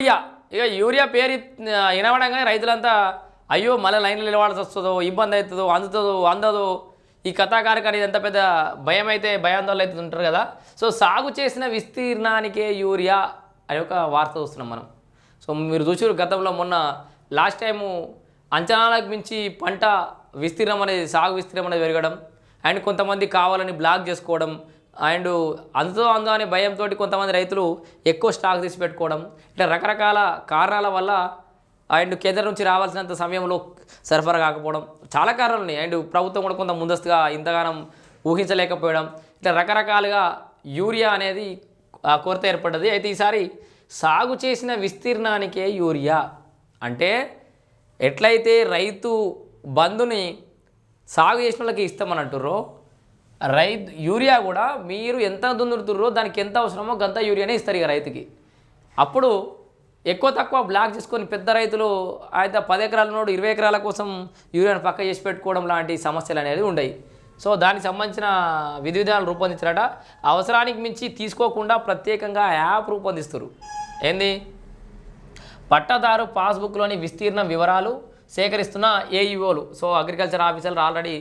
Urea. ఇక urea పేరు వినవడంగానే రైతులంతా అయ్యో మళ్ళీ లైన్లో నిలవాల్సి వస్తుందో ఇబ్బంది అవుతుందో అందుతుందో అందదో. ఈ కథాకారకాన్ని ఎంత పెద్ద భయం అయితే భయాందోళన అయితే ఉంటారు కదా. సో సాగు చేసిన విస్తీర్ణానికే యూరియా అనే ఒక వార్త చూస్తున్నాం మనం. సో మీరు చూసారు గతంలో మొన్న లాస్ట్ టైము అంచనాలకు మించి పంట విస్తీర్ణం అనేది సాగు విస్తీర్ణం అనేది పెరగడం అండ్ కొంతమంది కావాలని బ్లాక్ చేసుకోవడం అండ్ అందుతో అందో అనే భయంతో కొంతమంది రైతులు ఎక్కువ స్టాక్ తీసి పెట్టుకోవడం ఇట్లా రకరకాల కారణాల వల్ల అండ్ కేంద్రం నుంచి రావాల్సినంత సమయంలో సరఫరా కాకపోవడం చాలా కారణాలు ఉన్నాయి. అండ్ ప్రభుత్వం కూడా కొంత ముందస్తుగా ఇంతగానం ఊహించలేకపోవడం ఇట్లా రకరకాలుగా యూరియా అనేది ఆ కొరత ఏర్పడ్డది. అయితే ఈసారి సాగు చేసిన విస్తీర్ణానికే యూరియా. అంటే ఎట్లయితే రైతు బంధుని సాగు చేసిన వాళ్ళకి ఇస్తామని అంటుర్రో రైతు యూరియా కూడా మీరు ఎంత దున్నుతుర్రో దానికి ఎంత అవసరమో గంత యూరియానే ఇస్తారు ఇక రైతుకి. అప్పుడు ఎక్కువ తక్కువ బ్లాక్ చేసుకొని పెద్ద రైతులు అయితే పది ఎకరాల నోడు ఇరవై ఎకరాల కోసం యూరియాను పక్క చేసి పెట్టుకోవడం లాంటి సమస్యలు అనేది ఉండయి సో దానికి సంబంధించిన విధి విధానాలు రూపొందించారట. అవసరానికి మించి తీసుకోకుండా ప్రత్యేకంగా యాప్ రూపొందిస్తారు ఏంది? పట్టాదారు పాస్బుక్లోని విస్తీర్ణ వివరాలు సేకరిస్తున్న ఏఈఓలు సో అగ్రికల్చర్ ఆఫీసర్లు ఆల్రెడీ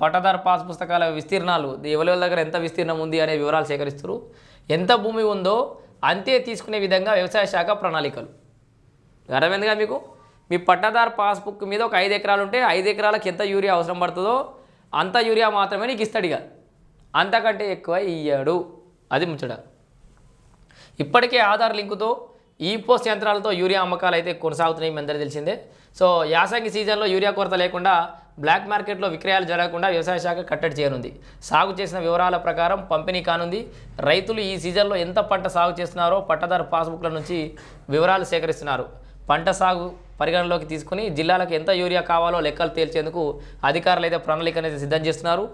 పట్టదార పాస్ పుస్తకాల విస్తీర్ణాలు ఎవరి దగ్గర ఎంత విస్తీర్ణం ఉంది అనే వివరాలు సేకరిస్తారు. ఎంత భూమి ఉందో అంతే తీసుకునే విధంగా వ్యవసాయ శాఖ ప్రణాళికలు. అర్థమైందిగా మీకు? మీ పట్టాదారు పాస్బుక్ మీద ఒక ఐదు ఎకరాలు ఉంటే ఐదు ఎకరాలకు ఎంత యూరియా అవసరం పడుతుందో అంత యూరియా మాత్రమే నీకు ఇస్తాడు ఇక. అంతకంటే ఎక్కువ ఇయ్యాడు. అది ముచ్చట. ఇప్పటికే ఆధార్ లింకుతో ఈ పోస్ట్ యంత్రాలతో యూరియా అమ్మకాలు అయితే కొనసాగుతున్నాయి మీ అందరికీ తెలిసిందే. సో యాసంగి సీజన్లో యూరియా కొరత లేకుండా బ్లాక్ మార్కెట్లో విక్రయాలు జరగకుండా వ్యవసాయ శాఖ కట్టడి చేయనుంది. సాగు చేసిన వివరాల ప్రకారం పంపిణీ కానుంది. రైతులు ఈ సీజన్లో ఎంత పంట సాగు చేస్తున్నారో పట్టదారు పాస్బుక్ల నుంచి వివరాలు సేకరిస్తున్నారు. పంట సాగు పరిగణలోకి తీసుకుని జిల్లాలకు ఎంత యూరియా కావాలో లెక్కలు తేల్చేందుకు అధికారులు అయితే ప్రణాళిక అనేది సిద్ధం చేస్తున్నారు.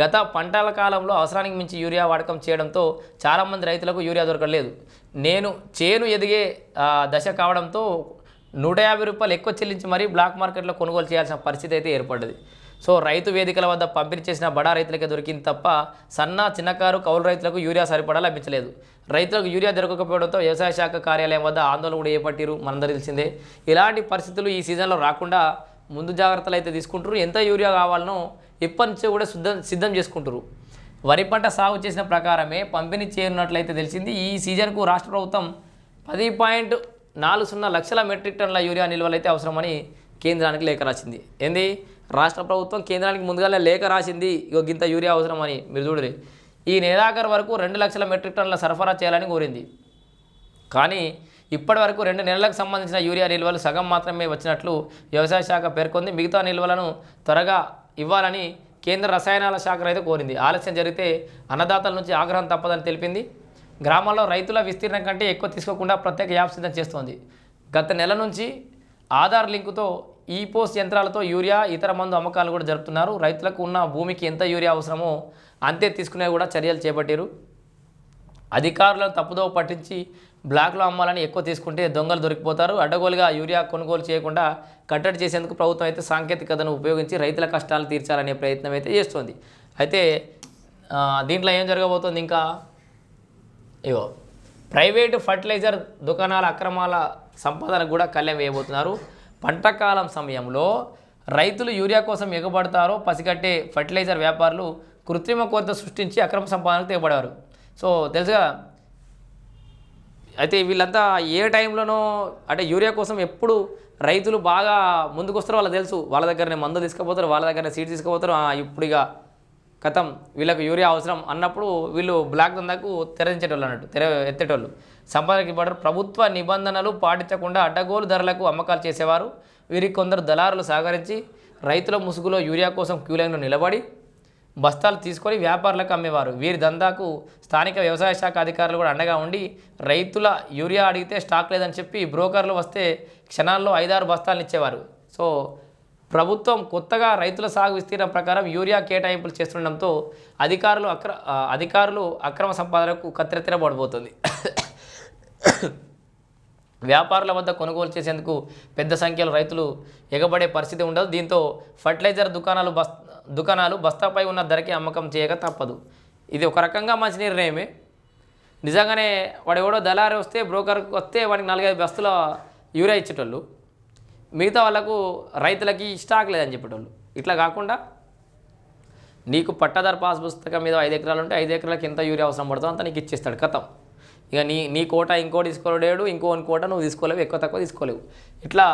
గత పంటల కాలంలో అవసరానికి మించి యూరియా వాడకం చేయడంతో చాలామంది రైతులకు యూరియా దొరకలేదు నేను చేను ఎదిగే దశ కావడంతో నూట యాభై రూపాయలు ఎక్కువ చెల్లించి మరీ బ్లాక్ మార్కెట్లో కొనుగోలు చేయాల్సిన పరిస్థితి అయితే ఏర్పడ్డది. సో రైతు వేదికల వద్ద పంపిణీ చేసిన బడా రైతులకే దొరికింది తప్ప సన్న చిన్నకారు కౌలు రైతులకు యూరియా సరిపడా లభించలేదు. రైతులకు యూరియా దొరకకపోవడంతో వ్యవసాయ శాఖ కార్యాలయం వద్ద ఆందోళన కూడా చేపట్టిరు మనందరూ తెలిసిందే. ఇలాంటి పరిస్థితులు ఈ సీజన్లో రాకుండా ముందు జాగ్రత్తలు అయితే తీసుకుంటారు ఎంత యూరియా కావాలనో ఇప్పటి నుంచే కూడా సిద్ధం సిద్ధం చేసుకుంటారు వరి పంట సాగు చేసిన ప్రకారమే పంపిణీ చేయనున్నట్లయితే తెలిసింది. ఈ సీజన్కు రాష్ట్ర ప్రభుత్వం పది పాయింట్ నాలుగు సున్నా లక్షల మెట్రిక్ టన్నుల యూరియా నిల్వలు అయితే అవసరమని కేంద్రానికి లేఖ రాసింది. ఏంది? రాష్ట్ర ప్రభుత్వం కేంద్రానికి ముందుగానే లేఖ రాసింది ఇగో గింత యూరియా అవసరమని మీరు చూడరు ఈ నెలాఖరు వరకు రెండు లక్షల మెట్రిక్ టన్నుల సరఫరా చేయాలని కోరింది. కానీ ఇప్పటి వరకు రెండు నెలలకు సంబంధించిన యూరియా నిల్వలు సగం మాత్రమే వచ్చినట్లు వ్యవసాయ శాఖ పేర్కొంది. మిగతా నిల్వలను త్వరగా ఇవ్వాలని కేంద్ర రసాయనాల శాఖ అయితే కోరింది. ఆలస్యం జరిగితే అన్నదాతల నుంచి ఆగ్రహం తప్పదని తెలిపింది. గ్రామాల్లో రైతుల విస్తీర్ణం కంటే ఎక్కువ తీసుకోకుండా ప్రత్యేక యాప్ సిద్ధం చేస్తోంది. గత నెల నుంచి ఆధార్ లింకుతో ఈ పోస్ట్ యంత్రాలతో యూరియా ఇతర మందు అమ్మకాలు కూడా జరుపుతున్నారు. రైతులకు ఉన్న భూమికి ఎంత యూరియా అవసరమో అంతే తీసుకునే కూడా చర్యలు చేపట్టారు. అధికారులను తప్పుదో పట్టించి బ్లాక్లో అమ్మాలని ఎక్కువ తీసుకుంటే దొంగలు దొరికిపోతారు. అడ్డగోలుగా యూరియా కొనుగోలు చేయకుండా కట్టడి చేసేందుకు ప్రభుత్వం అయితే సాంకేతికతను ఉపయోగించి రైతుల కష్టాలు తీర్చాలనే ప్రయత్నం అయితే చేస్తోంది. అయితే దీంట్లో ఏం జరగబోతోంది ఇంకా? ఇగో ప్రైవేటు ఫర్టిలైజర్ దుకాణాల అక్రమాల సంపాదనకు కూడా కళ్యాణం వేయబోతున్నారు. పంటకాలం సమయంలో రైతులు యూరియా కోసం ఎగబడతారో పసిగట్టే ఫర్టిలైజర్ వ్యాపారులు కృత్రిమ కొరత సృష్టించి అక్రమ సంపాదనకు తెగబడారు సో తెలుసుగా అయితే వీళ్ళంతా ఏ టైంలోనో అంటే యూరియా కోసం ఎప్పుడు రైతులు బాగా ముందుకు వస్తారో వాళ్ళకి తెలుసు. వాళ్ళ దగ్గరనే మందు తీసుకుపోతారు వాళ్ళ దగ్గరనే సీడ్ తీసుకుపోతారు. ఇప్పుడు ఇక కథం వీళ్ళకు యూరియా అవసరం అన్నప్పుడు వీళ్ళు బ్లాక్ దందాకు తెరదించేటోళ్ళు అన్నట్టు తెర ఎత్తేటోళ్ళు. సంపాదనకి పడరు ప్రభుత్వ నిబంధనలు పాటించకుండా అడ్డగోలు ధరలకు అమ్మకాలు చేసేవారు. వీరికి కొందరు దళారులు సహకరించి రైతుల ముసుగులో యూరియా కోసం క్యూ లైన్లో నిలబడి బస్తాలు తీసుకొని వ్యాపారులకు అమ్మేవారు. వీరి దందాకు స్థానిక వ్యవసాయ శాఖ అధికారులు కూడా అండగా ఉండి రైతుల యూరియా అడిగితే స్టాక్ లేదని చెప్పి బ్రోకర్లు వస్తే క్షణాల్లో ఐదారు బస్తాలను ఇచ్చేవారు. సో ప్రభుత్వం కొత్తగా రైతుల సాగు విస్తీర్ణం ప్రకారం యూరియా కేటాయింపులు చేస్తుండడంతో అధికారులు అక్ర అధికారులు అక్రమ సంపాదనకు కత్తిరెత్తిన పడిపోతుంది వ్యాపారుల వద్ద కొనుగోలు చేసేందుకు పెద్ద సంఖ్యలో రైతులు ఎగబడే పరిస్థితి ఉండదు. దీంతో ఫర్టిలైజర్ దుకాణాలు బస్ దుకాణాలు బస్తాపై ఉన్న ధరకి అమ్మకం చేయక తప్పదు. ఇది ఒక రకంగా మంచి నిర్ణయమే నిజంగానే వాడు ఎవడో దళారి వస్తే బ్రోకర్కి వస్తే వాడికి నాలుగైదు బస్తుల యూరియా ఇచ్చేటోళ్ళు. మిగతా వాళ్ళకు రైతులకి స్టాక్ లేదని చెప్పేటోళ్ళు. ఇట్లా కాకుండా నీకు పట్టాదారు పాస్ పుస్తకం మీద ఐదు ఎకరాలు ఉంటే ఐదు ఎకరాలకి ఎంత యూరియా అవసరం పడుతుందో అంత నీకు ఇచ్చేస్తాడు కథం. ఇక నీ నీ కోట ఇంకో తీసుకోలేడు ఇంకో కోట నువ్వు తీసుకోలేవు ఎక్కువ తక్కువ తీసుకోలేవు. ఇట్లా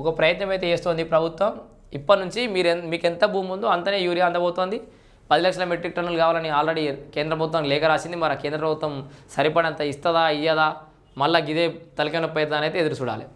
ఒక ప్రయత్నం అయితే చేస్తోంది ప్రభుత్వం. ఇప్పటి నుంచి మీరు మీకు ఎంత భూమి ఉందో అంతనే యూరియా అందబోతోంది. పది లక్షల మెట్రిక్ టన్నులు కావాలని ఆల్రెడీ కేంద్ర ప్రభుత్వం లేఖ రాసింది. మరి కేంద్ర ప్రభుత్వం సరిపడంత ఇస్తుందా ఇయ్యదా? మళ్ళీ గిదే తలకాయ నొప్పి అవుతుందా అనేది ఎదురు చూడాలి.